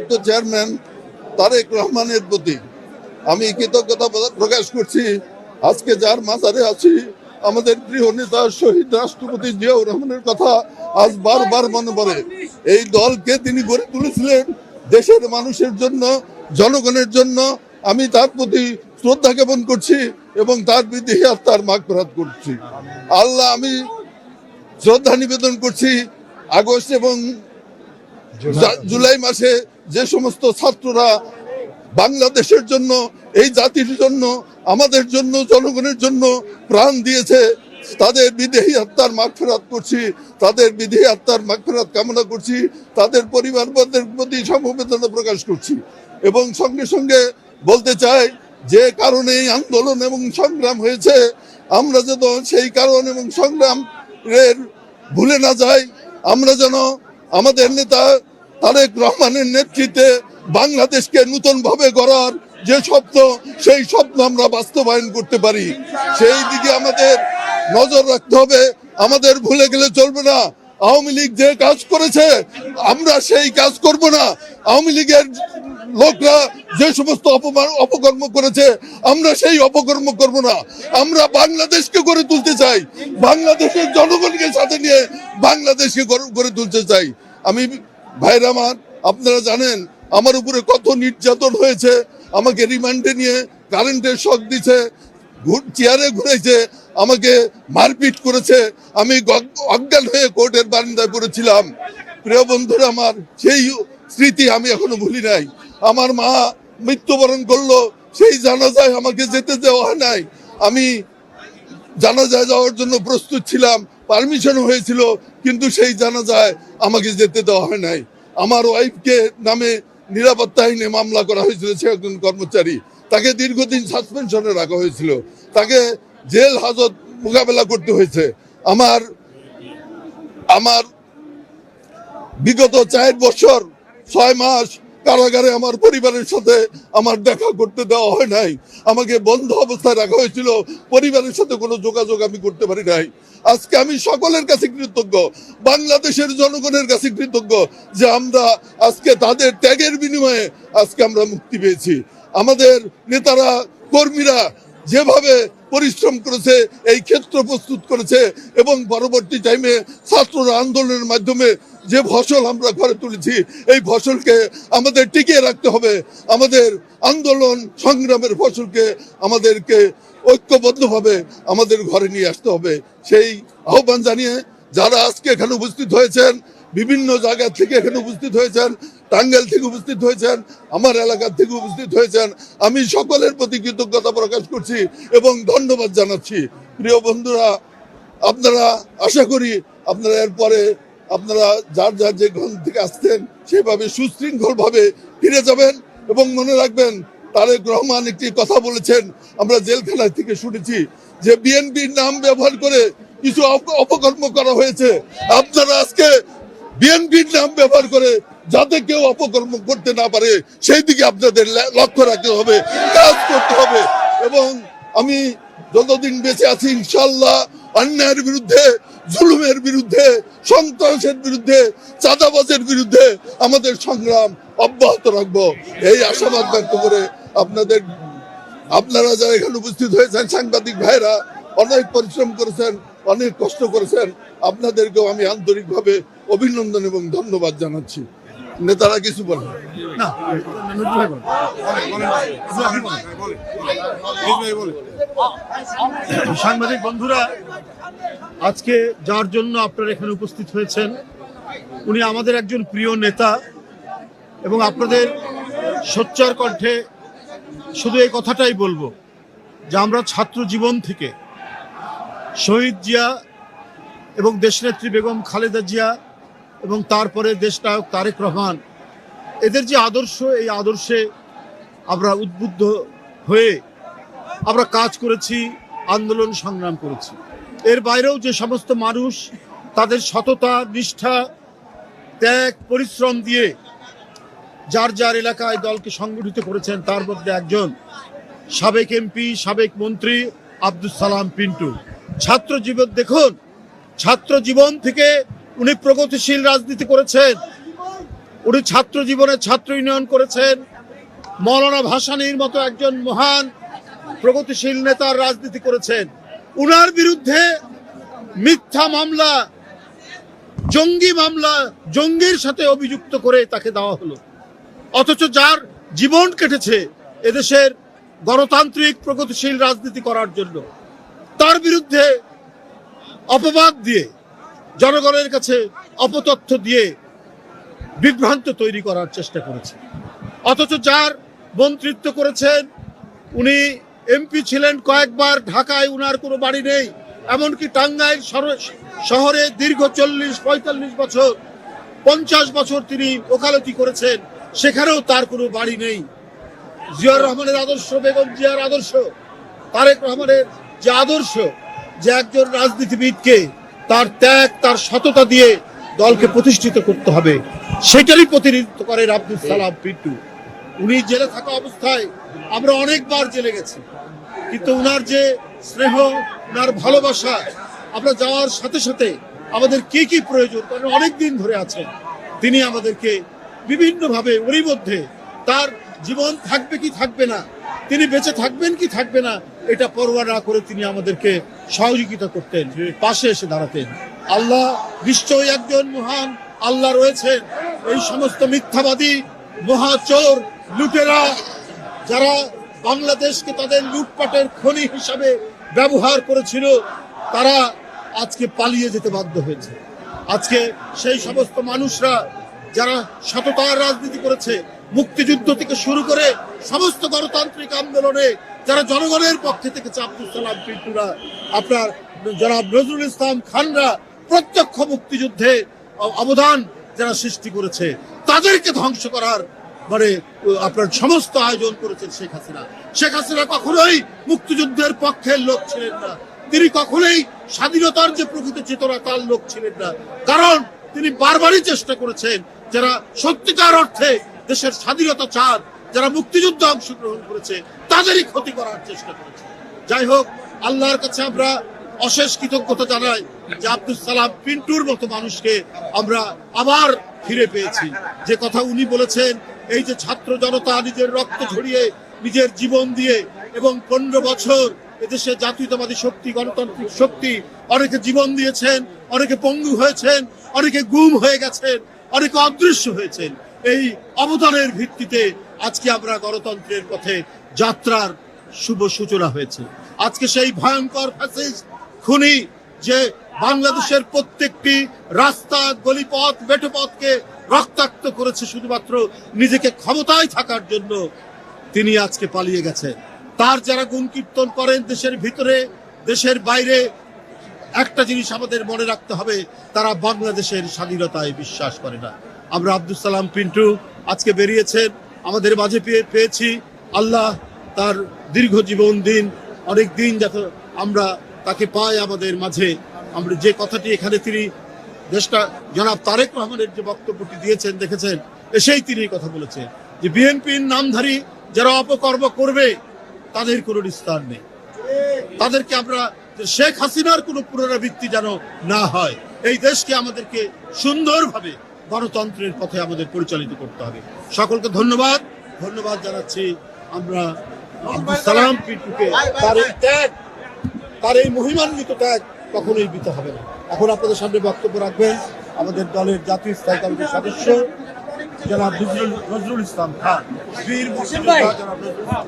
ভারপ্রাপ্ত চেয়ারম্যান তারেক রহমানের প্রতি আমি কৃতজ্ঞতা প্রকাশ করছি। আজকে যার মাজারে আছি, আমাদের প্রিয় নেতা শহীদ রাষ্ট্রপতি জিয়াউর রহমানের কথা আজ বারবার মনে পড়ে। এই দলকে তিনি গড়ে তুলেছিলেন দেশের মানুষের জন্য, জনগণের জন্য। আমি তার প্রতি শ্রদ্ধা জ্ঞাপন করছি এবং তার বিধি আত্মার মাগ করছি। আল্লাহ, আমি শ্রদ্ধা নিবেদন করছি আগস্ট এবং জুলাই মাসে যে সমস্ত ছাত্ররা বাংলাদেশের জন্য, এই জাতির জন্য, আমাদের জন্য, জনগণের জন্য প্রাণ দিয়েছে, তাদের বিদেহী আত্মার মাগফেরাত করছি, তাদের বিদেহী আত্মার মাগফেরাত কামনা করছি, তাদের পরিবারবর্গের প্রতি সমবেদনা প্রকাশ করছি। এবং সঙ্গে সঙ্গে বলতে চাই, যে কারণে এই আন্দোলন এবং সংগ্রাম হয়েছে, আমরা যেন সেই কারণ এবং সংগ্রাম ভুলে না যাই, আমরা যেন আমাদের নেতা তারেক রহমানের নেতৃত্বে বাংলাদেশকে নতুন ভাবে গড়ার যে স্বপ্ন, সেই স্বপ্ন আমরা বাস্তবায়ন করতে পারি। সেই দিকে আমাদের নজর রাখতে হবে। আমাদের ভুলে গেলে চলবে না। আওয়ামী লীগ যে কাজ করেছে, আমরা সেই কাজ করব না। আওয়ামী লীগের লোকরা যে সমস্ত অপমান, অপকর্ম করেছে, আমরা সেই অপকর্ম করব না। আমরা বাংলাদেশকে গড়ে তুলতে চাই। বাংলাদেশের জনগণকে সাথে নিয়ে বাংলাদেশকে গড়ে তুলতে চাই। আমি ভাইরা আমার, আপনারা জানেন, আমার উপরে কত নির্যাতন হয়েছে, আমাকে রিমান্ডে নিয়ে কারেন্টের শখ দিছে চেয়ারে ঘুরেছে, আমাকে মারপিট করেছে, আমি অজ্ঞান হয়ে কোর্টের বারান্দায় পড়েছিলাম। প্রিয় বন্ধুরা আমার, সেই স্মৃতি আমি এখনও ভুলি নাই। আমার মা মৃত্যুবরণ করল, সেই জানাজায় আমাকে যেতে দেওয়া নাই। আমি জানাজায় যাওয়ার জন্য প্রস্তুত ছিলাম পারমিশন হয়েছিল, কিন্তু সেই জানাজায় আমাকে যেতে দেওয়া হয় নাই। আমার ওয়াইফকে নামে নিরাপত্তা আইনে মামলা করা হয়েছিল, সে একজন কর্মচারী। তাকে দীর্ঘদিন সাসপেনশনে রাখা হয়েছিল। তাকে জেল হাজত মোকাবেলা করতে হয়েছে। আমার আমার বিগত চার বছর, ছয় মাস কারাগারে আমার পরিবারের সাথে আমার দেখা করতে দেওয়া হয় নাই। আমাকে বন্ধ অবস্থায় রাখা হয়েছিল। পরিবারের সাথে কোনো যোগাযোগ আমি করতে পারি নাই। আজকে আমি সকলের কাছে কৃতজ্ঞ, বাংলাদেশের জনগণের কাছে কৃতজ্ঞ যে আমরা আজকে তাদের ত্যাগের বিনিময়ে আজকে আমরা মুক্তি পেয়েছি। আমাদের নেতারা, কর্মীরা যেভাবে পরিশ্রম করেছে, এই ক্ষেত্র প্রস্তুত করেছে এবং পরবর্তী টাইমে ছাত্ররা আন্দোলনের মাধ্যমে যে ফসল আমরা ঘরে তুলেছি, এই ফসলকে আমাদের টিকিয়ে রাখতে হবে। আমাদের আন্দোলন সংগ্রামের ফসলকে আমাদেরকে ঐক্যবদ্ধভাবে আমাদের ঘরে নিয়ে আসতে হবে। সেই আহ্বান জানিয়ে যারা আজকে এখানে উপস্থিত হয়েছেন বিভিন্ন জায়গা থেকে এখানে উপস্থিত হয়েছেন, টাঙ্গাইল থেকে উপস্থিত হয়েছেন, আমার এলাকার থেকে উপস্থিত হয়েছেন। আমি সকলের প্রতি কৃতজ্ঞতা প্রকাশ করছি এবং ধন্যবাদ জানাচ্ছি। প্রিয় বন্ধুরা, আপনারা আশা করি আপনারা এরপরে আপনারা যার যার যে ঘর থেকে আসতেন সেভাবে সুশৃঙ্খলভাবে ফিরে যাবেন এবং মনে রাখবেন, তারেক রহমান একটি কথা বলেছেন, আমরা জেলখানা থেকে শুনেছি যে, বিএনপির নাম ব্যবহার করে কিছু অপকর্ম করা হয়েছে। আপনারা আজকে বিএনপির নাম ব্যবহার করে যাতে কেউ অপকর্ম করতে না পারে, সেই দিকে আপনাদের লক্ষ্য রাখতে হবে, কাজ করতে হবে। এবং আমি যতদিন বেঁচে আছি ইনশাল্লাহ অন্যায়ের বিরুদ্ধে, জুলুমের বিরুদ্ধে, সন্ত্রাসের বিরুদ্ধে, চাঁদাবাজের বিরুদ্ধে আমাদের সংগ্রাম অব্যাহত রাখব। এই আশাবাদ ব্যক্ত করে আপনাদের, আপনারা যারা এখানে উপস্থিত হয়েছেন, সাংবাদিক ভাইরা অনেক পরিশ্রম করেছেন। অনেক কষ্ট করেছেন আপনাদেরকেও আমি আন্তরিকভাবে অভিনন্দন এবং ধন্যবাদ জানাচ্ছি নেতারা কিছু বলেন না। সাংবাদিক বন্ধুরা, আজকে যার জন্য আপনারা এখানে উপস্থিত হয়েছেন, উনি আমাদের একজন প্রিয় নেতা এবং আপনাদের সোচ্চার কণ্ঠে শুধু এই কথাটাই বলব যে আমরা ছাত্র জীবন থেকে শহীদ জিয়া এবং দেশনেত্রী বেগম খালেদা জিয়া এবং তারপরে দেশনায়ক তারেক রহমান, এদের যে আদর্শ, এই আদর্শে আমরা উদ্বুদ্ধ হয়ে আমরা কাজ করেছি, আন্দোলন সংগ্রাম করেছি। এর বাইরেও যে সমস্ত মানুষ তাদের সততা, নিষ্ঠা, ত্যাগ, পরিশ্রম দিয়ে যার যার এলাকায় দলকে সংগঠিত করেছেন, তার মধ্যে একজন সাবেক এমপি, সাবেক মন্ত্রী আব্দুল সালাম পিন্টু। ছাত্র জীবন দেখুন, ছাত্র জীবন থেকে উনি প্রগতিশীল রাজনীতি করেছেন, উনি ছাত্র জীবনে ছাত্র ইউনিয়ন করেছেন, মৌলানা ভাসানীর মতো একজন মহান প্রগতিশীল নেতার রাজনীতি করেছেন। উনার বিরুদ্ধে মিথ্যা মামলা, জঙ্গি মামলা, জঙ্গির সাথে অভিযুক্ত করে তাকে দেওয়া হলো। অথচ যার জীবন কেটেছে এদেশের গণতান্ত্রিক প্রগতিশীল রাজনীতি করার জন্য। তার বিরুদ্ধে অপবাদ দিয়ে জনগণের কাছে অপতথ্য দিয়ে বিভ্রান্ত তৈরি করার চেষ্টা করেছে। অথচ যার মন্ত্রিত্ব করেছেন, উনি এমপি ছিলেন কয়েকবার, ঢাকায় উনার কোনো বাড়ি নেই। এমনকি টাঙ্গাইল শহরে দীর্ঘ চল্লিশ, পঁয়তাল্লিশ বছর, পঞ্চাশ বছর তিনি ওকালতি করেছেন, সেখানেও তার কোনো বাড়ি নেই। জিয়াউর রহমানের আদর্শ, বেগম জিয়ার আদর্শ, তারেক রহমানের যে আদর্শ, যে একজন রাজনীতিবিদকে তার ত্যাগ, তার সততা দিয়ে দলকে প্রতিষ্ঠিত করতে হবে, সেটারই প্রতিনিধিত্ব করেন আব্দুল সালাম পিন্টু। উনি জেলে থাকা অবস্থায় আমরা অনেকবার জেলে গেছি, কিন্তু উনার যে স্নেহ, উনার ভালোবাসা, আমরা যাওয়ার সাথে সাথে আমাদের কি কি প্রয়োজন অনেক দিন ধরে আছেন। তিনি আমাদেরকে বিভিন্নভাবে, ওরই মধ্যে তার জীবন থাকবে কি থাকবে না, তিনি বেঁচে থাকবেন কি থাকবে না এটা পরোয়া না করে তিনি আমাদেরকে সহযোগিতা করতেন, পাশে এসে দাঁড়াতেন। আল্লাহ নিশ্চয়ই একজন মহান আল্লাহ রয়েছেন। এই সমস্ত মিথ্যাবাদী মহাচোর লুটেরা, যারা বাংলাদেশকে তাদের লুটপাটের খনি হিসাবে ব্যবহার করেছিল, তারা আজকে পালিয়ে যেতে বাধ্য হয়েছে। আজকে সেই সমস্ত মানুষরা যারা সততার রাজনীতি করেছে, মুক্তিযুদ্ধ থেকে শুরু করে সমস্ত গণতান্ত্রিক আন্দোলনে যারা জনগণের পক্ষে থেকে আব্দুল সালাম পিন্টুরা আপনার জনাব নজরুল ইসলাম খানরা প্রত্যক্ষ মুক্তিযুদ্ধে অবদান যারা সৃষ্টি করেছে, তাদেরকে ধ্বংস করার মানে আপনার সমস্ত আয়োজন করেছেন শেখ হাসিনা। শেখ হাসিনা কখনোই মুক্তিযুদ্ধের পক্ষের লোক ছিলেন না। তিনি কখনোই স্বাধীনতার যে প্রকৃত চেতনা, তার লোক ছিলেন না। কারণ তিনি বারবারই চেষ্টা করেছেন যারা সত্যিকার অর্থে দেশের স্বাধীনতা চান, যারা মুক্তিযুদ্ধে অংশগ্রহণ করেছে তাদেরই ক্ষতি করার চেষ্টা করেছে। যাই হোক, আল্লাহর কাছে আমরা অশেষ কৃতজ্ঞতা জানাই যে আব্দুল সালাম পিন্টুর মতো মানুষকে আমরা আবার ফিরে পেয়েছি। যে কথা উনি বলেছেন, এই যে ছাত্র জনতা নিজের রক্ত ঝরিয়ে নিজের জীবন দিয়ে এবং পনেরো বছর এদেশে জাতীয়তাবাদী শক্তি, গণতান্ত্রিক শক্তি অনেকে জীবন দিয়েছেন, অনেকে পঙ্গু হয়েছেন, অনেকে গুম হয়ে গেছেন, অনেকে অদৃশ্য হয়েছেন। এই অবদানের ভিত্তিতে আজকে আমরা গণতন্ত্রের পথে যাত্রার শুভ সূচনা হয়েছে। আজকে সেই ভয়ঙ্কর খুনি যে বাংলাদেশের প্রত্যেকটি রাস্তা, গলিপথ, বেটপথকে রক্তাক্ত করেছে শুধুমাত্র নিজেকে ক্ষমতায় থাকার জন্য তিনি আজকে পালিয়ে গেছেন তার যারা গুণ কীর্তন করেন দেশের ভিতরে, দেশের বাইরে, একটা জিনিস আমাদের মনে রাখতে হবে, তারা বাংলাদেশের স্বাধীনতায় বিশ্বাস করে না। আমরা আব্দুল সালাম পিন্টু আজকে বেরিয়েছেন। আমাদের মাঝে পেয়ে পেয়েছি। আল্লাহ তার দীর্ঘ জীবন দিন, অনেক দিন যাতে আমরা তাকে পাই আমাদের মাঝে। আমরা যে কথাটি এখানে তিনি দেশটা, জনাব তারেক রহমানের যে বক্তব্যটি দিয়েছেন, দেখেছেন, এসেই তিনি কথা বলেছেন যে বিএনপির নামধারী যারা অপকর্ম করবে, তাদের কোনো নিস্তার নেই। তাদেরকে আমরা শেখ হাসিনার কোনো পুনরাবৃত্তি যেন না হয়, এই দেশকে আমাদেরকে সুন্দরভাবে গণতন্ত্রের পথে আমাদের পরিচালিত করতে হবে। সকলকে ধন্যবাদ। ধন্যবাদ জানাচ্ছি আমরা সালাম পিন্টুকে। তার এই ত্যাগ তার এই মহিমান্বিত ত্যাগ কখনোই বৃত হবে না। এখন আপনাদের সামনে বক্তব্য রাখবেন আমাদের দলের জাতীয় স্থায়ী কমিটির সদস্য জনাব নজরুল ইসলাম খান। বীর জনাব নজরুল ইসলাম।